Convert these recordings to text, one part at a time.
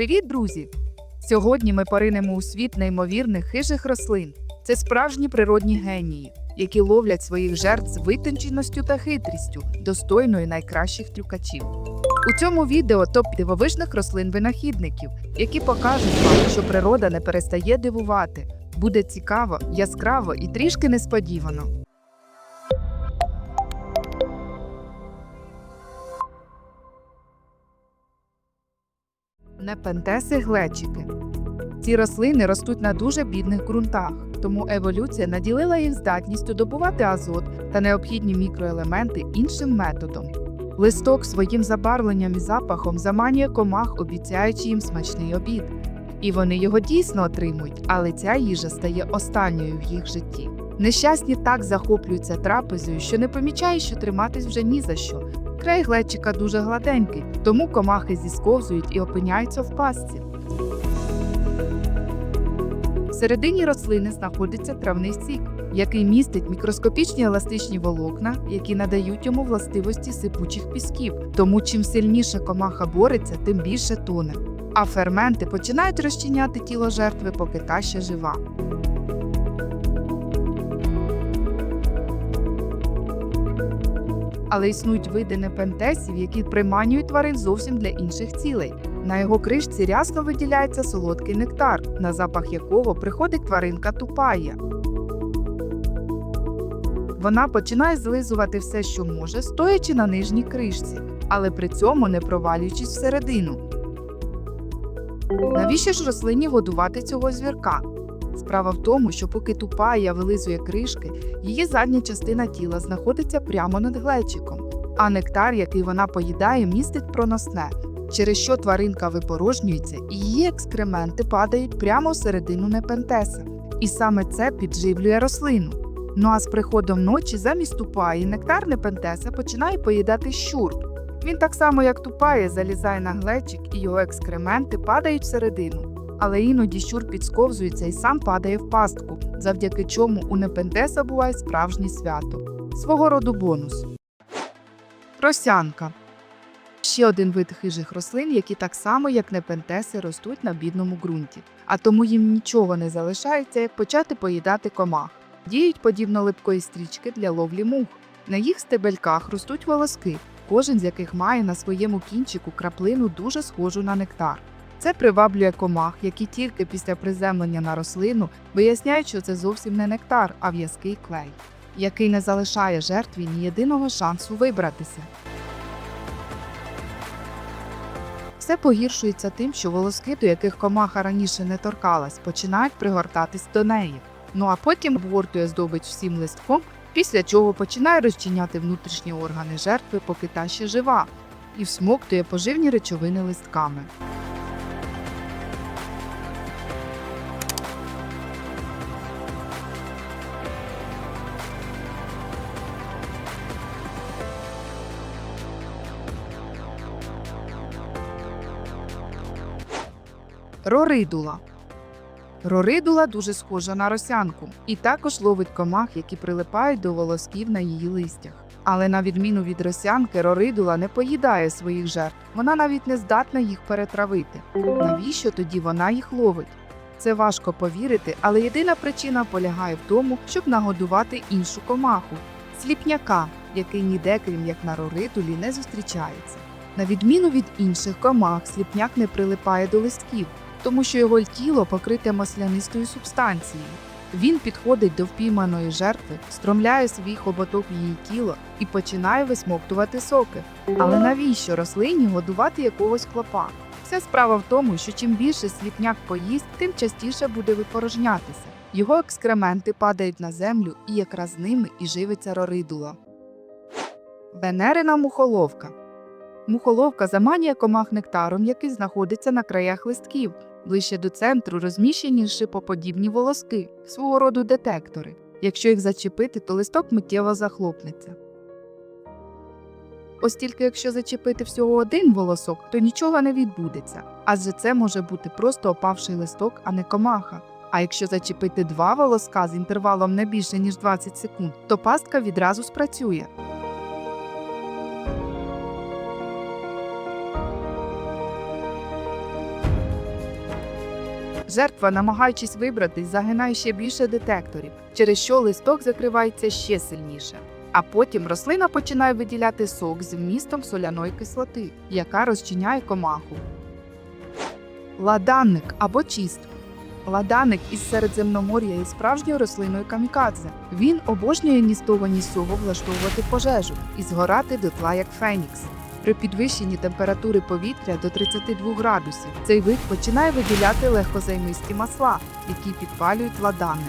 Привіт, друзі! Сьогодні ми поринемо у світ неймовірних хижих рослин. Це справжні природні генії, які ловлять своїх жертв з витонченістю та хитрістю, достойною найкращих трюкачів. У цьому відео топ дивовижних рослин-винахідників, які покажуть вам, що природа не перестає дивувати. Буде цікаво, яскраво і трішки несподівано. Непентеси глечики. Ці рослини ростуть на дуже бідних ґрунтах, тому еволюція наділила їх здатністю добувати азот та необхідні мікроелементи іншим методом. Листок своїм забарвленням і запахом заманює комах, обіцяючи їм смачний обід. І вони його дійсно отримують, але ця їжа стає останньою в їх житті. Нещасні так захоплюються трапезою, що не помічають, що триматись вже ні за що. Край глечика дуже гладенький, тому комахи зісковзують і опиняються в пастці. Всередині рослини знаходиться травний сік, який містить мікроскопічні еластичні волокна, які надають йому властивості сипучих пісків. Тому чим сильніше комаха бореться, тим більше тоне. А ферменти починають розчиняти тіло жертви, поки та ще жива. Але існують види непентесів, які приманюють тварин зовсім для інших цілей. На його кришці рясно виділяється солодкий нектар, на запах якого приходить тваринка тупая. Вона починає злизувати все, що може, стоячи на нижній кришці, але при цьому не провалюючись всередину. Навіщо ж рослині годувати цього звірка? Справа в тому, що поки тупая вилизує кришки, її задня частина тіла знаходиться прямо над глечиком, а нектар, який вона поїдає, містить проносне, через що тваринка випорожнюється і її екскременти падають прямо всередину непентеса. І саме це підживлює рослину. Ну а з приходом ночі замість тупаї нектар непентеса починає поїдати щур. Він так само, як тупає, залізає на глечик, і його екскременти падають всередину. Але іноді щур підсковзується і сам падає в пастку, завдяки чому у непентеса буває справжнє свято. Свого роду бонус. Росянка. Ще один вид хижих рослин, які так само, як непентеси, ростуть на бідному ґрунті, а тому їм нічого не залишається, як почати поїдати комах. Діють подібно липкої стрічки для ловлі мух. На їх стебельках ростуть волоски, кожен з яких має на своєму кінчику краплину дуже схожу на нектар. Це приваблює комах, які тільки після приземлення на рослину виясняють, що це зовсім не нектар, а в'язкий клей, який не залишає жертві ні єдиного шансу вибратися. Все погіршується тим, що волоски, до яких комаха раніше не торкалась, починають пригортатись до неї. Ну а потім обгортує здобич всім листком, після чого починає розчиняти внутрішні органи жертви, поки та ще жива, і всмоктує поживні речовини листками. Роридула. Роридула дуже схожа на росянку і також ловить комах, які прилипають до волосків на її листях. Але на відміну від росянки, роридула не поїдає своїх жертв, вона навіть не здатна їх перетравити. Навіщо тоді вона їх ловить? Це важко повірити, але єдина причина полягає в тому, щоб нагодувати іншу комаху сліпняка, який ніде, крім як на роридулі, не зустрічається. На відміну від інших комах, сліпняк не прилипає до листків, тому що його тіло покрите маслянистою субстанцією. Він підходить до впійманої жертви, стромляє свій хоботок в її тіло і починає висмоктувати соки. Але навіщо рослині годувати якогось клопа? Вся справа в тому, що чим більше сліпняк поїсть, тим частіше буде випорожнятися. Його екскременти падають на землю, і якраз ними і живиться роридула. Венерина мухоловка. Мухоловка заманює комах нектаром, який знаходиться на краях листків. Ближче до центру розміщені шипоподібні волоски, свого роду детектори. Якщо їх зачепити, то листок миттєво захлопнеться. Ось тільки якщо зачепити всього один волосок, то нічого не відбудеться, адже це може бути просто опавший листок, а не комаха. А якщо зачепити два волоска з інтервалом не більше ніж 20 секунд, то пастка відразу спрацює. Жертва, намагаючись вибратись, загинає ще більше детекторів, через що листок закривається ще сильніше. А потім рослина починає виділяти сок з вмістом соляної кислоти, яка розчиняє комаху. Ладанник або чіст. Ладаник із Середземномор'я є справжньою рослиною камікадзе. Він обожнює ністовані з цього влаштовувати пожежу і згорати дотла як фенікс. При підвищенні температури повітря до 32 градусів цей вид починає виділяти легкозаймисті масла, які підпалюють ладани.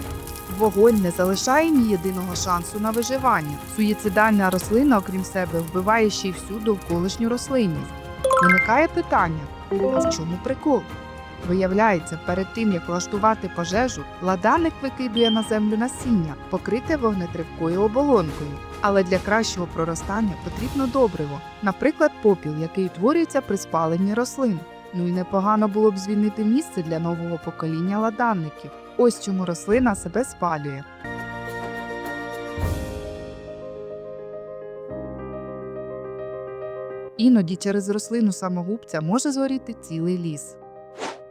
Вогонь не залишає ні єдиного шансу на виживання. Суїцидальна рослина, окрім себе, вбиває ще й всю довколишню рослинність. Виникає питання: а в чому прикол? Виявляється, перед тим як влаштувати пожежу, ладаник викидує на землю насіння, покрите вогнетривкою оболонкою. Але для кращого проростання потрібно добриво, наприклад, попіл, який утворюється при спаленні рослин. Ну і непогано було б звільнити місце для нового покоління ладанників. Ось чому рослина себе спалює. Іноді через рослину самогубця може згоріти цілий ліс.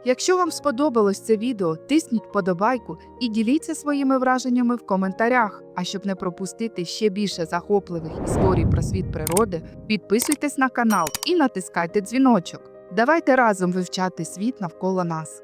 Якщо вам сподобалось це відео, тисніть подобайку і діліться своїми враженнями в коментарях. А щоб не пропустити ще більше захопливих історій про світ природи, підписуйтесь на канал і натискайте дзвіночок. Давайте разом вивчати світ навколо нас.